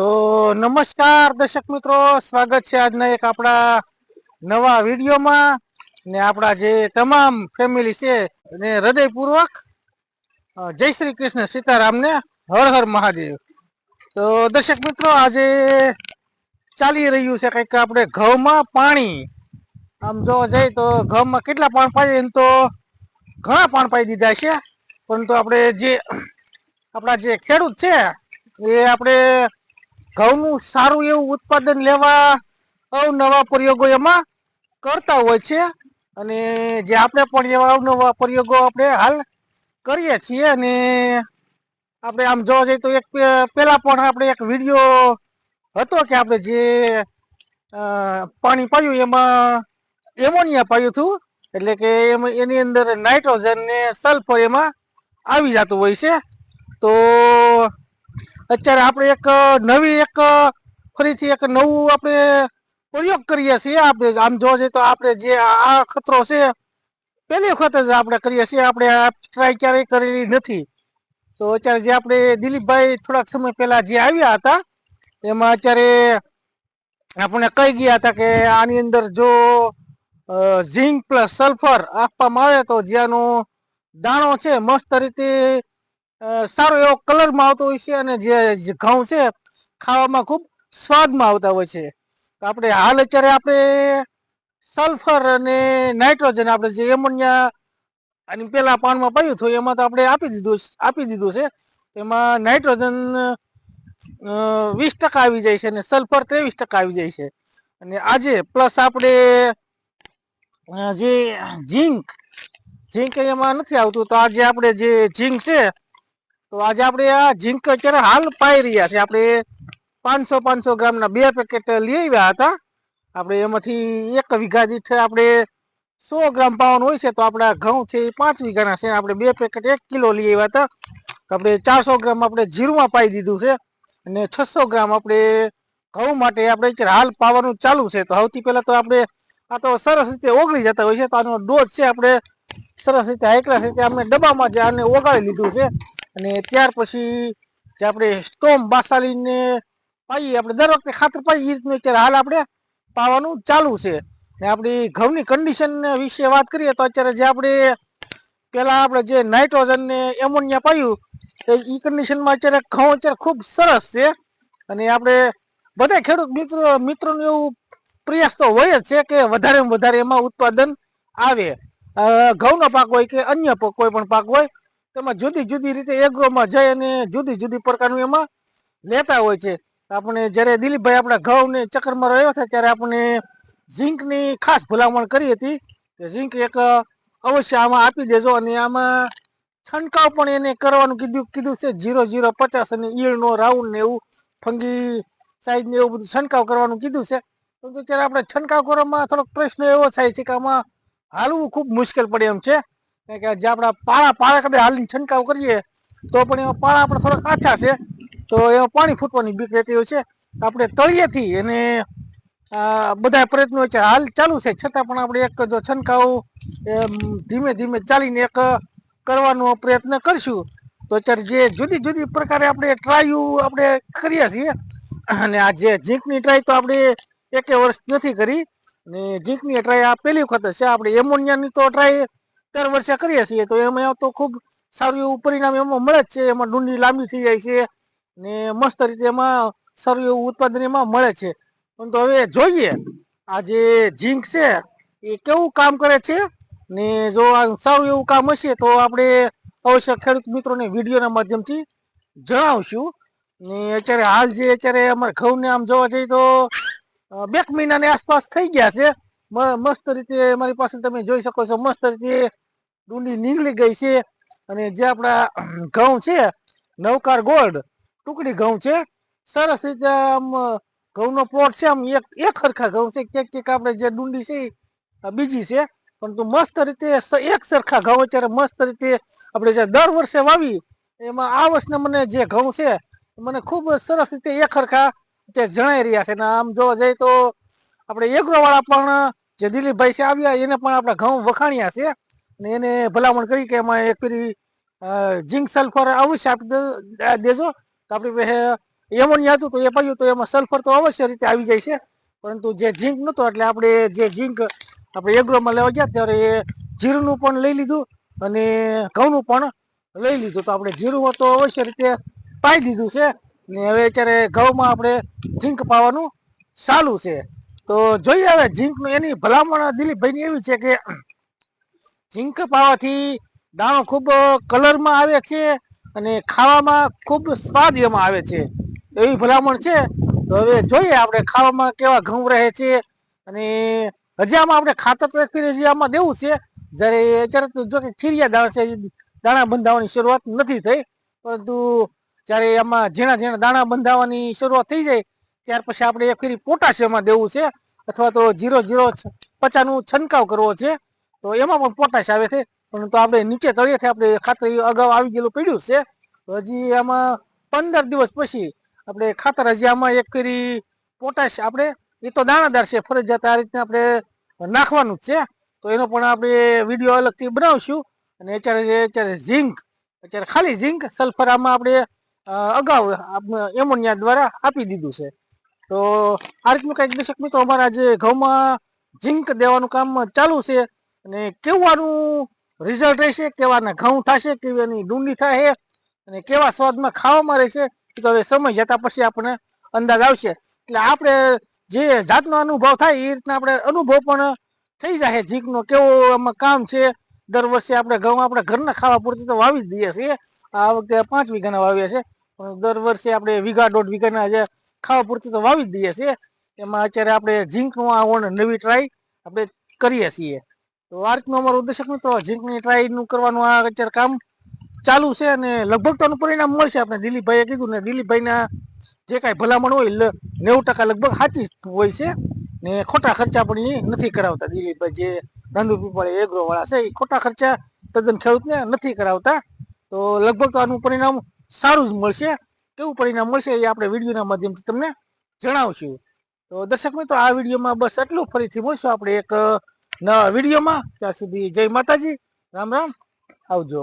તો નમસ્કાર દર્શક મિત્રો, સ્વાગત છે આજના એક આપણા નવા વિડીયોમાં. ને આપણા જે તમામ ફેમિલી છે ને હૃદયપૂર્વક જય શ્રી કૃષ્ણ સીતારામને હર હર મહાદેવ. તો દર્શક મિત્રો, આજે ચાલી રહ્યું છે કંઈક આપણે ઘઉંમાં પાણી. આમ જોવા જઈએ તો ઘઉંમાં કેટલા પાણ પાઈએ તો ઘણા પાણ પાઈ દીધા છે. પરંતુ આપણે જે, આપણા જે ખેડૂત છે, એ આપણે ઘઉંનું સારું એવું ઉત્પાદન લેવા અવનવા પ્રયોગો એમાં કરતા હોય છે. અને જે આપણે પણ એવા અવનવા પ્રયોગો આપણે હાલ કરીએ છીએ અને આપણે આમ જોવા જઈએ તો એક પહેલાં પણ આપણે એક વીડિયો હતો કે આપણે જે પાણી પાયું એમાં એમોનિયા પાયું હતું. એટલે કે એમાં, એની અંદર નાઇટ્રોજન ને સલ્ફર એમાં આવી જતું હોય છે. તો અત્યારે આપણે એક નવી એક ફરીથી એક નવું આપણે પ્રયોગ કરીએ છીએ. આપણે આમ જોવા જઈએ તો આપણે જે આ ખતરો છે, પહેલી વખત જ આપણે કરીએ છીએ. આપણે ટ્રાય ક્યારેય કરેલી નથી. તો અત્યારે જે આપણે દિલીપભાઈ થોડાક સમય પહેલા જે આવ્યા હતા, એમાં અત્યારે આપણે કહી ગયા હતા કે આની અંદર જો ઝીંક પ્લસ સલ્ફર આપવામાં આવે તો જ્યાંનો દાણો છે, મસ્ત રીતે સારો એવો કલરમાં આવતો હોય છે અને જે ઘઉં છે, ખાવામાં ખૂબ સ્વાદમાં આવતા હોય છે. આપણે હાલ અત્યારે આપણે સલ્ફર અને નાઇટ્રોજન આપણે જે એમોનિયા અને પેલા પાનમાં પડ્યું હતું, એમાં તો આપણે આપી દીધું આપી દીધું છે. એમાં નાઇટ્રોજન વીસ ટકા આવી જાય છે અને સલ્ફર ત્રેવીસ ટકા આવી જાય છે. અને આજે પ્લસ આપણે જે ઝીંક ઝીંક એમાં નથી આવતું, તો આજે આપણે જે ઝીંક છે તો આજે આપણે આ ઝીંક અત્યારે હાલ પાઈ રહ્યા છે. આપણે પાંચસો પાંચસો ગ્રામના બે પેકેટ લઈ આવ્યા હતા. આપણે એમાંથી એક વીઘા દીઠ આપણે સો ગ્રામ પાવાનું હોય છે, તો આપણા ઘઉં છે એ પાંચ વીઘાના છે. આપણે બે પેકેટ એક કિલો લઈ આવ્યા હતા. આપણે ચારસો ગ્રામ આપણે જીરુંમાં પાઈ દીધું છે અને છસો ગ્રામ આપણે ઘઉં માટે આપણે હાલ પાવાનું ચાલુ છે. તો સૌથી પહેલાં તો આપણે આ તો સરસ રીતે ઓગળી જતા હોય છે. તો આનો ડોઝ છે આપણે સરસ રીતે હાઈકલા રીતે આપણે ડબ્બામાં જે આને ઓગાળી લીધું છે. અને ત્યાર પછી જે આપણે સ્ટોમ બાસાલીને પાઈએ, આપણે દર વખતે ખાતર પાઈએ એ રીતનું અત્યારે હાલ આપણે પાવાનું ચાલુ છે. ને આપણી ઘઉંની કન્ડિશન વિશે વાત કરીએ તો અત્યારે જે આપણે પહેલાં આપણે જે નાઇટ્રોજન ને એમોનિયા પાયું એ કન્ડિશનમાં અત્યારે ઘઉં અત્યારે ખૂબ સરસ છે. અને આપણે બધા ખેડૂત મિત્રો, મિત્રોનું એવું પ્રયાસ તો હોય જ છે કે વધારે વધારે એમાં ઉત્પાદન આવે. ઘઉંનો પાક હોય કે અન્ય કોઈ પણ પાક હોય તેમાં જુદી જુદી રીતે એગ્રોમાં જઈ અને જુદી જુદી પ્રકારનું એમાં લેતા હોય છે. આપણે જ્યારે દિલીપભાઈ આપણા ઘઉંને ચક્કરમાં રહ્યો હતા ત્યારે આપણે ઝીંકની ખાસ ભલામણ કરી હતી કે ઝીંક એક અવશ્ય આમાં આપી દેજો અને આમાં છંટકાવ પણ એને કરવાનું કીધું કીધું છે. જીરો જીરો પચાસ અને ઈળનો રાઉન્ડ ને એવું ફંગી સાઈઝ ને એવું બધું છંટકાવ કરવાનું કીધું છે. પરંતુ ત્યારે આપણે છંટકાવ કરવામાં થોડોક પ્રશ્ન એવો થાય છે કે આમાં હાલવું ખૂબ મુશ્કેલ પડે એમ છે. કે જે આપણા પાળા પાળા કદાચ હાલીને છંટકાવ કરીએ, તો પણ એમાં પાળા આપણે થોડાક આછા છે. તો એમાં પાણી ફૂટવાની બીક રહેતી હોય છે આપણે તળિયેથી એને બધા પ્રયત્નો છે, હાલ ચાલુ છે. છતાં પણ આપણે એક જો છંટકાવ ધીમે ધીમે ચાલીને એક કરવાનો પ્રયત્ન કરશું. તો અત્યારે જે જુદી જુદી પ્રકારે આપણે ટ્રાયુ આપણે કરીએ છીએ, અને આ જે ઝીંકની ટ્રાય તો આપણે એકે વર્ષ નથી કરી, ને ઝીંકની ટ્રાય આ પહેલી વખત છે. આપણે એમોનિયાની તો ટ્રાય દર વર્ષે કરીએ છીએ તો એમાં તો ખૂબ સારું એવું પરિણામ એમાં મળે જ છે. એમાં ડુંડી લાંબી થઈ જાય છે ને મસ્ત રીતે એમાં સારું એવું ઉત્પાદન એમાં મળે છે. પરંતુ હવે જોઈએ, આ જે ઝીંક છે એ કેવું કામ કરે છે ને જો આ સારું એવું કામ હશે તો આપણે અવશ્ય ખેડૂત મિત્રોને વિડીયોના માધ્યમથી જણાવશું. ને અત્યારે હાલ જે અત્યારે અમારે ઘઉંને આમ જોવા જઈએ તો બે મહિનાની આસપાસ થઈ ગયા છે. મસ્ત રીતે મારી પાસે તમે જોઈ શકો છો, મસ્ત રીતે ડુંડી નીકળી ગઈ છે અને જે આપણા ઘઉં છે, નવકાર ગોલ્ડ, ટુકડી ઘઉં છે, સરસ રીતે આમ, ઘઉંનો પ્લોટ છે, આમ એક એક સરખા ઘઉં છે, ક્યાંક ક્યાંક આપણે જે ડુંડી છે બીજી છે પરંતુ મસ્ત રીતે એક સરખા ઘઉં અત્યારે મસ્ત રીતે આપણે જે દર વર્ષે વાવી, એમાં આ વર્ષને મને જે ઘઉં છે, મને ખૂબ સરસ રીતે એક સરખા જણાઈ રહ્યા છે. અને આમ જોવા જઈએ તો આપણે એગ્રોવાળા પણ જે દિલીપભાઈ છે આવ્યા, એને પણ આપણા ઘઉં વખાણ્યા છે. ને એને ભલામણ કરી કે એમાં એક પેલી જિંક સલ્ફર અવશ્ય આપી દેજો. તો આપણી પાસે એમોનિયા હતું તો એ પાયું તો એમાં સલ્ફર તો અવશ્ય રીતે આવી જાય છે. પરંતુ જે ઝીંક નહોતો એટલે આપણે જે ઝીંક આપણે એગ્રોમાં લેવા ગયા ત્યારે એ જીરુંનું પણ લઈ લીધું અને ઘઉંનું પણ લઈ લીધું. તો આપણે જીરું તો અવશ્ય રીતે પાઈ દીધું છે. ને હવે અત્યારે ઘઉંમાં આપણે ઝીંક પાવાનું ચાલુ છે. તો જોઈએ હવે ઝીંકનું એની ભલામણ દિલીપભાઈની એવી છે કે ઝીંક પાવાથી દાણો ખૂબ કલરમાં આવે છે અને ખાવામાં ખૂબ સ્વાદ એમાં આવે છે. એવી ભલામણ છે. તો હવે જોઈએ આપણે ખાવામાં કેવા ઘઉં રહે છે અને હજી આમાં આપણે ખાતર તો એક ફેરી હજી આમાં દેવું છે. જ્યારે અત્યારે જો કે ખીરિયા દાણા છે, દાણા બંધાવવાની શરૂઆત નથી થઈ. પરંતુ જ્યારે આમાં ઝીણા ઝીણા દાણા બંધાવવાની શરૂઆત થઈ જાય, ત્યાર પછી આપણે એક ફેરી પોટાશિયમમાં દેવું છે. અથવા તો જીરો જીરો પચાસનું છંટકાવ કરવો છે. તો એમાં પણ પોટાશ આવે છે. પરંતુ આપણે નીચે તળિયેથી આપણે ખાતર અગાઉ આવી ગયેલું પડ્યું છે. હજી આમાં પંદર દિવસ પછી આપણે ખાતર હજી આમાં એક કરી પોટાશ આપણે, એ તો દાણાદાર છે. ફરજિયાત આ રીતના આપણે નાખવાનું જ છે. તો એનો પણ આપણે વીડિયો અલગથી બનાવશું. અને અત્યારે અત્યારે ઝીંક, અત્યારે ખાલી ઝીંક સલ્ફર આમાં આપણે અગાઉ એમોનિયા દ્વારા આપી દીધું છે. તો આ રીતનું કંઈક દર્શક મિત્રો અમારા જે ઘઉંમાં ઝીંક દેવાનું કામ ચાલુ છે અને કેવું રિઝલ્ટ રહેશે કેવાના ઘઉં થશે કેવી એની ડુંડી થાય અને કેવા સ્વાદમાં ખાવામાં રહેશે તો હવે સમય જતા પછી આપણને અંદાજ આવશે. એટલે આપણે જે જાતનો અનુભવ થાય, એ રીતના આપણે અનુભવ પણ થઈ જાય. જીકનો કેવો આમાં કામ છે, દર વર્ષે આપણે ઘઉં આપણે ઘરના ખાવા પૂરતી તો વાવી જ દઈએ છીએ. આ વખતે પાંચ વીઘાના વાવ્યા છે, પણ દર વર્ષે આપણે વીઘા દોઢ વીઘાના જે ખાવા પૂરતી તો વાવી જ દઈએ છીએ. એમાં અત્યારે આપણે ઝીંકનું આ ઓણ નવી ટ્રાય આપણે કરીએ છીએ. તો આ રીતનું અમારું દર્શક મિત્રો ઝીંકની ટ્રાયનું કરવાનું આ અત્યારે કામ ચાલુ છે અને લગભગ તો આનું પરિણામ મળશે. આપણે દિલીપભાઈએ કીધું ને દિલીપભાઈના જે કાંઈ ભલામણ હોય નેવું ટકા લગભગ સાચી હોય છે ને ખોટા ખર્ચા પણ એ નથી કરાવતા. દિલીપભાઈ જે નાંદુ પીપળે એગ્રો વાળા છે એ ખોટા ખર્ચા તદ્દન ખેડૂતને નથી કરાવતા. તો લગભગ તો આનું પરિણામ સારું જ મળશે. કેવું પરિણામ મળશે એ આપણે વિડીયોના માધ્યમથી તમને જણાવશું. તો દર્શક મિત્રો, આ વિડીયોમાં બસ એટલું ફરીથી મળશું. આપણે એક વિડીયોમાં? ત્યાં સુધી જય માતાજી. રામ રામ. આવજો.